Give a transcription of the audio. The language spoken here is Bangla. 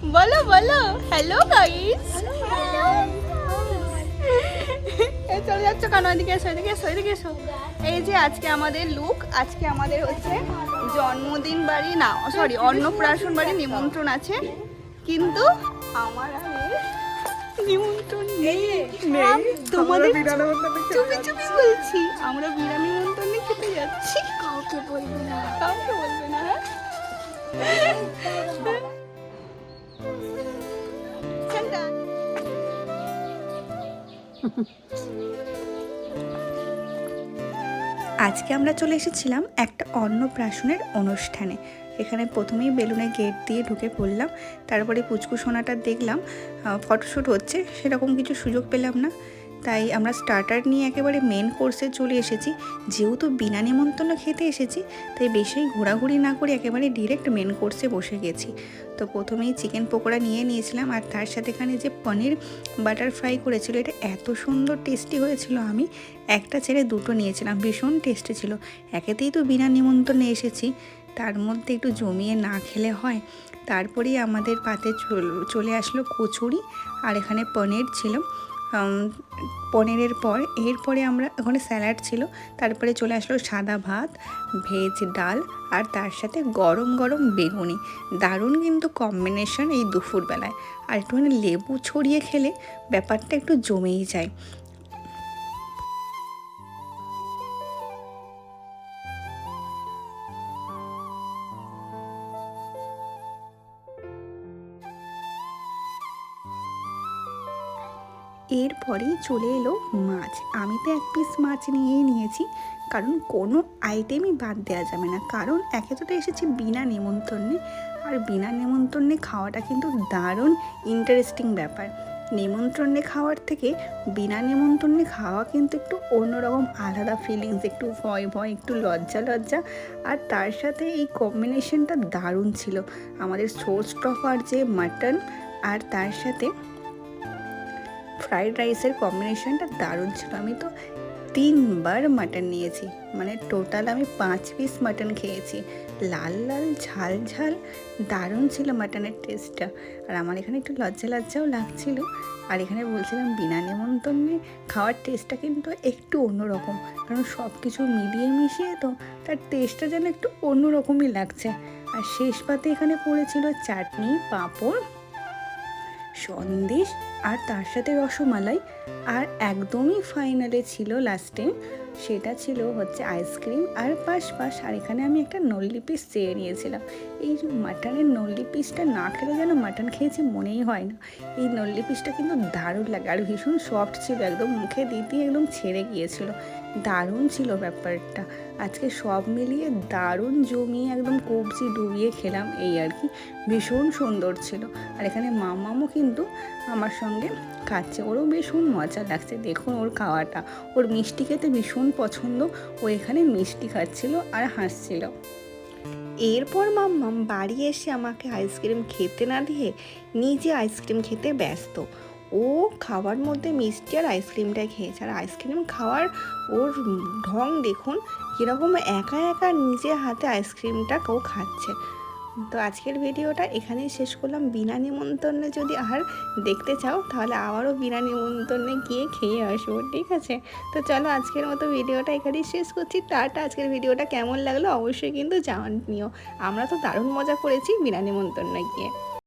বলো বলো। হ্যালো গাইস চলে যাচ্ছ কেন? এদিকে এসো এদিকে এসো এদিকে এসো। এই যে আজকে আমাদের লুক আজকে আমাদের হচ্ছে জন্মদিন বাড়ি না সরি অন্নপ্রাশন বাড়ি নিমন্ত্রণ আছে। কিন্তু আমার নিমন্ত্রণ নেই। তোমাদের চুপি চুপি বলছি আমরা বিনা নিমন্ত্রণে খেতে যাচ্ছি। কাউকে বলবি না। কাউকে বলবে না হ্যাঁ? আজকে আমরা চলে এসেছিলাম একটা অন্নপ্রাশনের অনুষ্ঠানে। এখানে প্রথমেই বেলুনে গেট দিয়ে ঢুকে পড়লাম, তারপরে পুচকু সোনাটা দেখলাম ফটোশ্যুট হচ্ছে, সেরকম কিছু সুযোগ পেলাম না। তাই আমরা স্টার্টার নিয়ে একেবারে মেন কোর্সে চলে এসেছি। যেহেতু বিনা নিমন্ত্রণ খেতে এসেছি, তাই বেশি ঘোরাঘুরি না করে একেবারে ডিরেক্ট মেন কোর্সে বসে গেছি। তো প্রথমেই চিকেন পকোড়া নিয়ে নিয়েছিলাম, আর তার সাথে এখানে যে পনির বাটার ফ্রাই করেছিল, এটা এত সুন্দর টেস্টি হয়েছিল আমি, একটা ছেড়ে দুটো নিয়েছিলাম, ভীষণ টেস্টি ছিল। একেতেই তো বিনা নিমন্ত্রণে এসেছি, তার মধ্যে একটু জমিয়ে না খেলে হয়। তারপরেই আমাদের পাতে চল- আসলো কচুরি, আর এখানে পনির ছিল। পনিরের পর, এরপরে আমরা ওখানে স্যালাড ছিল, তারপরে চলে আসলো সাদা ভাত, ভেজ ডাল, আর তার সাথে গরম গরম বেগুনি। দারুণ কিন্তু কম্বিনেশন এই দুপুরবেলায়। আর একটুখানি লেবু ছড়িয়ে খেলে ব্যাপারটা একটু জমেই যায়। এরপরেই চলে এলো মাছ। আমি তো এক পিস মাছ নিয়েই নিয়েছি। কারণ কোনো আইটেমই বাদ দেওয়া যাবে না। কারণ একে তো এসেছি বিনা নেমন্তন্নে। আর বিনা নেমন্তন্নে খাওয়াটা কিন্তু দারুণ ইন্টারেস্টিং ব্যাপার। নেমন্ত্রণে খাওয়ার থেকে বিনা নেমন্তন্নে খাওয়া কিন্তু একটু অন্যরকম আলাদা ফিলিংস একটু ভয় ভয়, একটু লজ্জা লজ্জা। আর তার সাথে এই কম্বিনেশনটা দারুণ ছিল। আমাদের সোর্স টফার যে মাটন আর তার সাথে ফ্রাইড রাইসের কম্বিনেশনটা দারুণ ছিল। আমি তো তিনবার মাটন নিয়েছি। মানে টোটাল আমি পাঁচ পিস মাটন খেয়েছি। লাল লাল, ঝাল ঝাল, দারুণ ছিল মাটনের টেস্টটা আর আমার এখানে একটু লজ্জা, লজ্জাও লাগছিল। আর এখানে বলছিলাম, বিনা নেমন্তন্নে খাওয়ার টেস্টটা কিন্তু একটু অন্যরকম। কারণ সব কিছু মিলিয়ে মিশিয়ে তো তার টেস্টটা যেন একটু অন্যরকমই লাগছে। আর শেষ পাতে এখানে পড়েছিল চাটনি, পাঁপড় সন্দেশ আর তার সাথে রসমালাই আর একদমই ফাইনালে ছিল লাস্টে সেটা ছিল হচ্ছে আইসক্রিম আর পাশ পাশ আর এখানে আমি একটা নল্লি পিস চেয়ে নিয়েছিলাম। এই মাটনের নল্লি পিসটা না খেলে যেন মাটন খেয়েছি মনেই হয় না। এই নল্লি পিসটা কিন্তু দারুণ লাগে, আর ভীষণ সফট ছিল, একদম মুখে দিতেই একদম ছেড়ে গিয়েছিল। দারুণ ছিল ব্যাপারটা। আজকে সব মিলিয়ে দারুণ জমিয়ে একদম কবজি ডুবিয়ে খেলাম, এই আর কি। ভীষণ সুন্দর ছিল। আর এখানে মামামও কিন্তু আমার সঙ্গে খাচ্ছে। ওরও ভীষণ মজা লাগছে। দেখুন ওর খাওয়াটা। ওর মিষ্টি খেতে ভীষণ পছন্দ। ও এখানে মিষ্টি খাচ্ছিল আর হাসছিল। এরপর মাম্মাম বাড়ি এসে আমাকে আইসক্রিম খেতে না দিয়ে নিজে আইসক্রিম খেতে ব্যস্ত। ও খাওয়ার মধ্যে মিষ্টি আর আইসক্রিমটাই খেয়েছে। আর আইসক্রিম খাওয়ার ওর ঢং দেখুন, কীরকম একা একা নিজে হাতে আইসক্রিমটা কেউ খাচ্ছে। তো আজকের ভিডিওটা এখানেই শেষ করলাম। বিনা নিমন্ত্রণে যদি আর দেখতে চাও, তাহলে আবারও বিনা নিমন্ত্রণে গিয়ে খেয়ে আসব, ঠিক আছে? তো চলো আজকের মতো ভিডিওটা এখানেই শেষ করছি। টাটা, আজকের ভিডিওটা কেমন লাগল অবশ্যই কিন্তু জানিও। আমরা তো দারুণ মজা করেছি বিনা নিমন্ত্রণে গিয়ে।